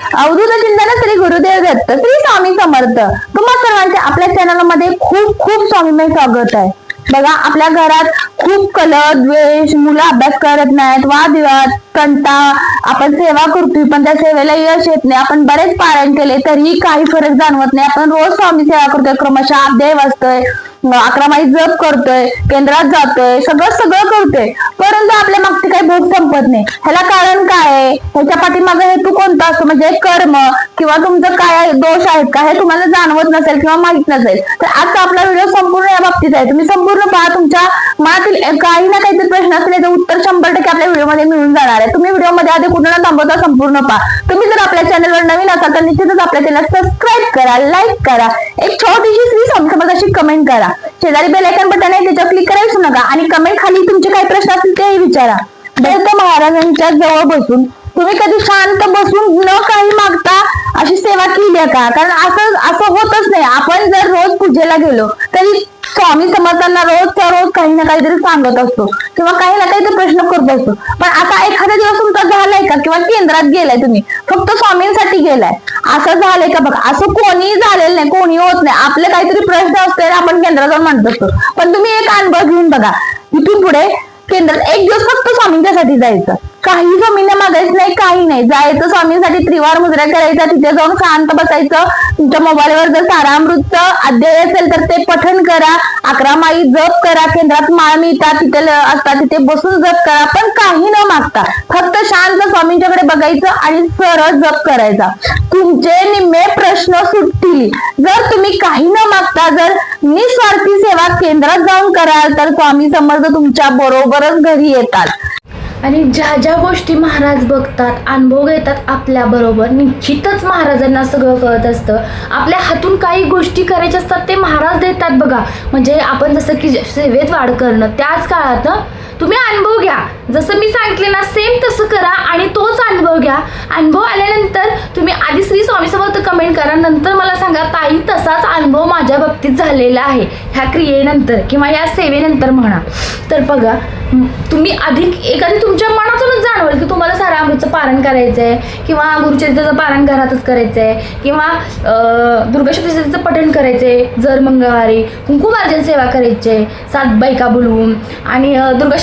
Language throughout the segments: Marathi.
अवधूत चिंतन श्री गुरुदेव दत्त श्री स्वामी समर्थ. तुम्हा सर्वांचे आपल्या चॅनलमध्ये खूप खूप स्वामीमय स्वागत आहे. बघा आपल्या घरात खूप कलह द्वेष मुलं अभ्यास करत नाहीत वादविवाद कंटाळा. आपण सेवा करतोय पण त्या सेवेला यश येत नाही. आपण बरेच पारायण केले तरीही काही फरक जाणवत नाही. आपण रोज स्वामी सेवा करतोय क्रमशः अध्याय वाचतोय अकरा जप करतोय केंद्रात जातोय सगळं सगळं करतोय. परंतु आपल्या मागचे काही भोग संपत नाही. ह्याला कारण काय आहे? ह्याच्या पाठीमागं हेतू कोणता असतो म्हणजे कर्म किंवा तुमचं काय दोष आहेत का हे तुम्हाला जाणवत नसेल किंवा माहीत नसेल तर आजचा आपला व्हिडिओ संपूर्ण या बाबतीत आहे. तुम्ही संपूर्ण पहा तुमच्या मनातील काही ना काहीतरी प्रश्न असतील याचं उत्तर शंभर टक्के आपल्या व्हिडिओमध्ये मिळून जाणार आहे. तुम्ही व्हिडिओमध्ये आधी कुठं न थांबवता संपूर्ण पहा. तुम्ही जर आपल्या चॅनलवर नवीन असाल तर निश्चितच आपल्या चॅनल सबस्क्राईब करा लाईक करा. एक छोटीशी श्री समजा अशी कमेंट करा. शेजारी बेल आयकॉन बटन आहे त्याच्यावर क्लिक विसरू नका. आणि कमेंट खाली तुमचे काही प्रश्न असतील तेही विचारा. दत्त महाराजांच्या जवळ बसून. तुम्ही कधी शांत बसून न काही मागता अशी सेवा केली आहे का कारण असं असं होतच नाही. आपण जर रोज पूजेला गेलो तरी स्वामी समर्थांना रोजचा रोज काही ना काहीतरी सांगत असतो. किंवा काही ना काहीतरी प्रश्न करत असतो. पण आता एखादा दिवस तुमचा झालाय का? किंवा केंद्रात गेलाय तुम्ही. फक्त स्वामींसाठी गेलाय. असं झालंय का? बघा असं कोणीही झालेलं नाही कोणी होत नाही. आपले काहीतरी प्रश्न असते आपण केंद्रात जाऊन म्हणत असतो. पण तुम्ही एक अनुभव घेऊन बघा. इथून पुढे केंद्रात एक दिवस फक्त स्वामींच्यासाठी जायचं. काही जमीन मागायचं नाही काही नाही. जायचं स्वामींसाठी त्रिवार मुद्रा करायचा तिथे जाऊन शांत बसायचं. तुमच्या मोबाईलवर जर सारामृतचं अध्याय असेल तर ते पठण करा. अकरा माई जप करा. केंद्रात माळ मिळतात. तिथे असतात. तिथे बसून जप करा. पण काही न मागता फक्त शांत स्वामींच्याकडे बघायचं आणि सरळ जप करायचा. तुमचे निम्मे प्रश्न सुटतील. जर तुम्ही काही न मागता जर निस्वार्थी सेवा केंद्रात जाऊन कराल तर स्वामी समर्थ तुमच्या बरोबरच घरी येतात. आणि ज्या ज्या गोष्टी महाराज बघतात अनुभव घेतात आपल्याबरोबर निश्चितच महाराजांना सगळं कळत असतं. आपल्या हातून काही गोष्टी करायच्या असतात ते महाराज देतात बघा. म्हणजे आपण जसं की सेवेत वाढ करणं त्याच काळात तुम्ही अनुभव घ्या. जसं मी सांगितले ना सेम तसं करा आणि तोच अनुभव घ्या अनुभव आल्यानंतर तुम्ही आधी श्री स्वामी समर्थ त्यानंतर नंतर मला सांगा ताई तसाच अनुभव माझ्या बाबतीत झालेला आहे. ह्या क्रियेनंतर किंवा या सेवेनंतर म्हणा. तर बघा तुम्ही अधिक एखादी तुमच्या मनातूनच जाणवेल की तुम्हाला सारा अमृतचं पारण करायचं आहे किंवा गुरुचरित्राचं पारण घरातच करायचं आहे किंवा दुर्गाशक्तीचं दुर्गा पठण करायचं आहे जर मंगळवारी. कुंकुमार्जन सेवा करायची आहे. सात बायका बोलवून. आणि अं, दुर्गा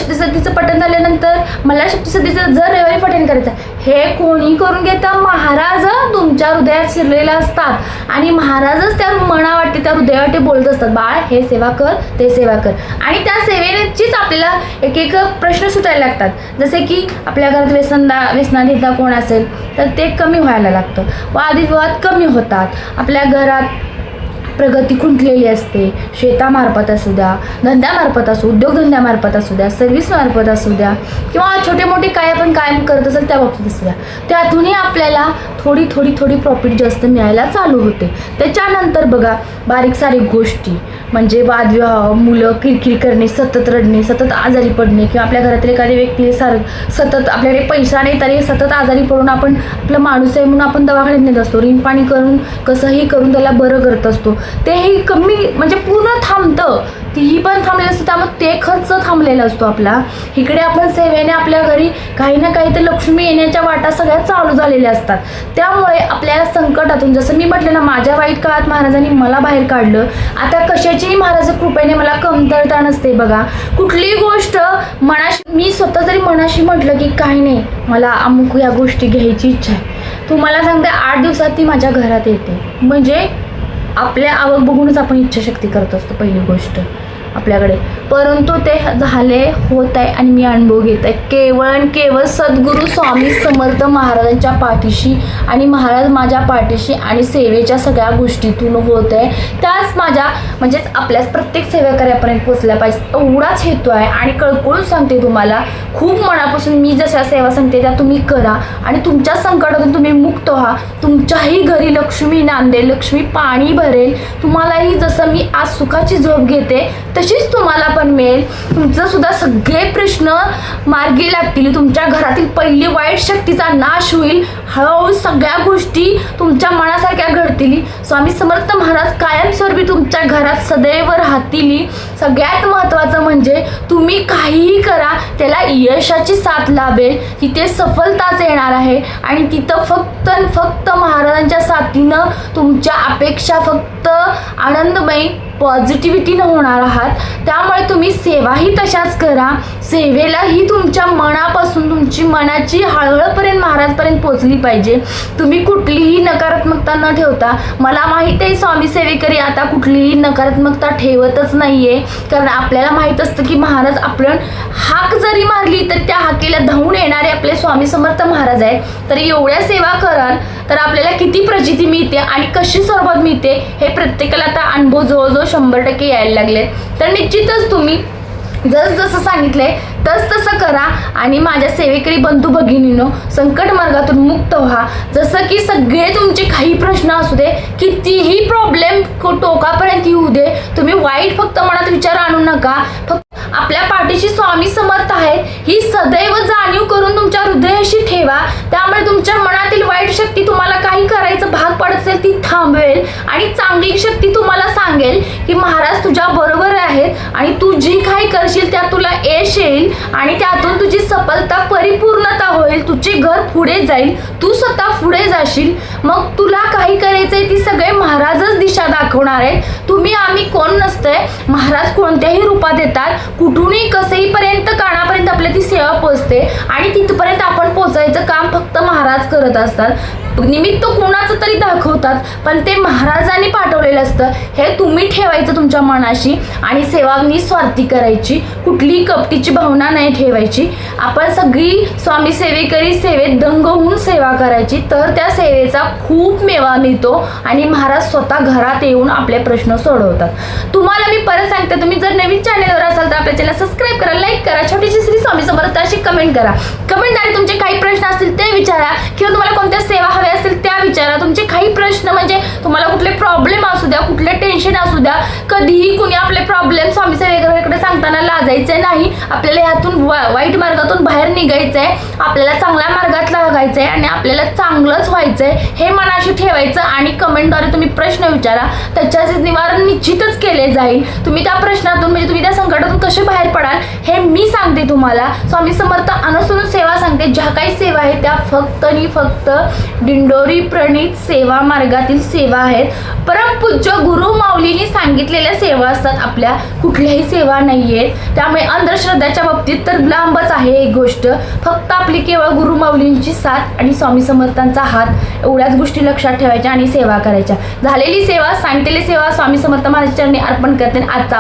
पठण झाल्यानंतर मला सप्तशतीचं जर रविवारी पठण करायचं. हे कोणी करून घेतं? महाराज तुमच्या हृदयात शिरलेले असतात. आणि महाराजच त्या मनावाटे त्या हृदयावाटे बोलत असतात. बाळ हे सेवा कर ते सेवा कर. आणि त्या सेवेचीच आपल्याला एक एक प्रश्न सुटायला लागतात. जसे की आपल्या घरात व्यसनदा व्यसनाधीदा कोण असेल तर ते कमी व्हायला लागतं. वादविवाद कमी होतात. आपल्या घरात प्रगती खुंटलेली असते. शेतामार्फत असू द्या धंद्यामार्फत असू उद्योगधंद्यामार्फत असू द्या सर्व्हिसमार्फत असू द्या किंवा छोटे मोठे काय आपण कायम करत असेल त्या बाबतीत असू द्या. त्यातूनही आपल्याला थोडी थोडी थोडी प्रॉफिट जास्त मिळायला चालू होते. त्याच्यानंतर बघा बारीक सारीक गोष्टी. म्हणजे वादविवाह मुलं किरकिर करणे सतत रडणे सतत आजारी पडणे किंवा आपल्या घरातील एखादी व्यक्ती सार सतत आपल्याकडे पैसा नाही तरी सतत आजारी पडून आपण आपला माणूस आहे म्हणून आपण दवाखान्यात नेत असतो. रिनपाणी करून कसंही करून त्याला बरं करत असतो. तेही कमी म्हणजे पूर्ण थांबतं. तीही पण थांबलेलं असतं. त्यामुळे ते खर्च थांबलेला असतो आपला. इकडे आपण सेवेने आपल्या घरी काही ना काही तर लक्ष्मी येण्याच्या वाटा सगळ्या चालू झालेल्या असतात. त्यामुळे आपल्याला संकटातून जसं मी म्हटलं ना माझ्या वाईट काळात महाराजांनी मला बाहेर काढलं. आता कशाचीही महाराज कृपेने मला कमतरता नसते बघा. कुठलीही गोष्ट मनाशी मी स्वतः जरी मनाशी म्हटलं की काही नाही मला अमुक या गोष्टी घ्यायची इच्छा आहे. तुम्हाला सांगते आठ दिवसात ती माझ्या घरात येते. म्हणजे आपल्या आवक बघूनच आपण इच्छाशक्ती करत असतो पहिली गोष्ट. आपल्याकडे. परंतु ते झाले होत आहे आणि मी अनुभव घेत आहे. केवळ आणि केवळ सद्गुरू स्वामी समर्थ महाराजांच्या पाठीशी आणि महाराज माझ्या पाठीशी आणि सेवेच्या सगळ्या गोष्टीतून होत आहे. त्याच माझ्या म्हणजेच आपल्याच प्रत्येक सेवेकऱ्यापर्यंत पोचल्या पाहिजे. एवढाच हेतू आहे आणि कळकळून सांगते तुम्हाला खूप मनापासून मी जशा सेवा सांगते त्या तुम्ही करा आणि तुमच्या संकटातून तुम्ही मुक्त व्हा. तुमच्याही घरी लक्ष्मी नांदेल लक्ष्मी पाणी भरेल. तुम्हालाही जसं मी आज सुखाची झोप घेते तशी तशीच तुम्हाला पण मिळेल. तुमचं सुद्धा सगळे प्रश्न मार्गी लागतील. तुमच्या घरातील पहिली वाईट शक्तीचा नाश होईल. हळूहळू सगळ्या गोष्टी तुमच्या मनासारख्या घडतील. स्वामी समर्थ महाराज कायमस्वरूपी तुमच्या घरात सदैव राहतील. सगळ्यात महत्त्वाचं म्हणजे तुम्ही काहीही करा त्याला यशाची साथ लाभेल. तिथे सफलताच येणार आहे. आणि तिथं फक्त फक्त महाराजांच्या साथीनं तुमच्या अपेक्षा फक्त आनंदमयी पॉझिटिव्हिटीनं होणार आहात. त्यामुळे तुम्ही सेवाही तशाच करा. सेवेलाही तुम्ही तुमच्या मनापासून तुमची मनाची हळहळपर्यंत महाराजपर्यंत पोचली पाहिजे. तुम्ही कुठलीही नकारात्मकता न ठेवता मला माहीत आहे स्वामी सेवेकरी आता कुठलीही नकारात्मकता ठेवतच नाही आहे कारण आपल्याला माहीत असतं की महाराज आपण हाक जरी मारली तर त्या हाकेला धावून येणारे आपले स्वामी समर्थ महाराज आहेत. तर एवढ्या सेवा कराल तर आपल्याला किती प्रचिती मिळते आणि कशी सरबत मिळते हे प्रत्येकाला आता अनुभव जवळजवळ शंभर टक्के यायला लागले तर निश्चितच तुम्ही जस जसं सांगितलंय तस तसं करा आणि माझ्या सेवेकरी बंधू भगिनीनो संकट मार्गातून मुक्त व्हा. जसं की सगळे तुमचे काही प्रश्न असू दे कितीही प्रॉब्लेम टोकापर्यंत येऊ दे तुम्ही वाईट फक्त मनात विचार आणू नका. फक्त आपल्या पाठीशी स्वामी समर्थ आहे ही सदैव जाणीव करून तुमच्या अशी ठेवा. त्यामुळे तुमच्या मनातील वाईट शक्ती तुम्हाला काही करायचं भाग पडत असेल ती थांबवेल आणि चांगली शक्ती तुम्हाला सांगेल की महाराज तुझ्या बरोबर आहेत आणि तू जी काही करशील त्यात तुला यश येईल आणि त्यातून तुझी सफलता परिपूर्णता होईल. तुझे घर पुढे जाईल. तू स्वतः पुढे जाशील. मग तुला काही करायचंय ती सगळे महाराजच दिशा दाखवणार आहेत. तुम्ही आम्ही कोण नसतंय. महाराज कोणत्याही रूपात येतात. कुठूनही कसेही पर्यंत कानापर्यंत आपल्या ती सेवा पोचते आणि तिथपर्यंत आपण पोचायचं काम फक्त महाराज करत असतात. निमित्त कोणाचं तरी दाखवतात पण ते महाराजांनी पाठवलेलं असतं. हे तुम्ही ठेवायचं तुमच्या मनाशी आणि सेवा निस्वार्थी करायची. कुठलीही कपटीची भावना नाही ठेवायची. आपण सगळी स्वामी सेवेकरी सेवेत दंग होऊन सेवा करायची तर त्या सेवेचा खूप मेवा मिळतो आणि महाराज स्वतः घरात येऊन आपले प्रश्न सोडवतात. तुम्हाला मी परत सांगते तुम्ही जर नवीन चॅनेलवर असाल आपल्या चॅनल सबस्क्राईब करा लाईक करा छोटीशी श्री स्वामी समर्थ अशी कमेंट करा. कमेंटद्वारे तुमचे काही प्रश्न असतील ते विचारा. किंवा तुम्हाला कोणत्या सेवा हव्या असतील त्या विचारा. तुमचे काही प्रश्न म्हणजे तुम्हाला कुठले प्रॉब्लेम असू द्या कुठले टेन्शन असू द्या कधीही कुणी आपले प्रॉब्लेम स्वामी सेवेकरांकडे सांगताना लाजायचे नाही. आपल्याला ह्यातून वाईट मार्गातून बाहेर निघायचंय. आपल्याला चांगल्या मार्गात लागायचंय आणि आपल्याला चांगलंच व्हायचं आहे हे मनाशी ठेवायचं आणि कमेंटद्वारे तुम्ही प्रश्न विचारा. त्याच्याचे निवारण निश्चितच केले जाईल. तुम्ही त्या प्रश्नातून म्हणजे तुम्ही त्या संकटातून कसे बाहेर पडाल हे मी सांगते तुम्हाला. स्वामी समर्थ अनुसरून सेवा सांगते. ज्या काही सेवा आहेत त्या फक्त आणि फक्त दिंडोरी प्रणित सेवा मार्गातील सेवा आहेत. परमपूज्य गुरु माऊलींनी सांगितलेल्या सेवा असतात. आपल्या कुठल्याही सेवा नाही आहेत त्यामुळे अंधश्रद्धाच्या बाबतीत तर लांबच आहे एक गोष्ट. फक्त आपली केवळ गुरु माऊलींची साथ आणि स्वामी समर्थांचा हात एवढ्याच गोष्टी लक्षात ठेवायच्या आणि सेवा करायच्या. झालेली सेवा सांगितलेली सेवा स्वामी समर्थ महाराजांनी अर्पण करते आणि आजचा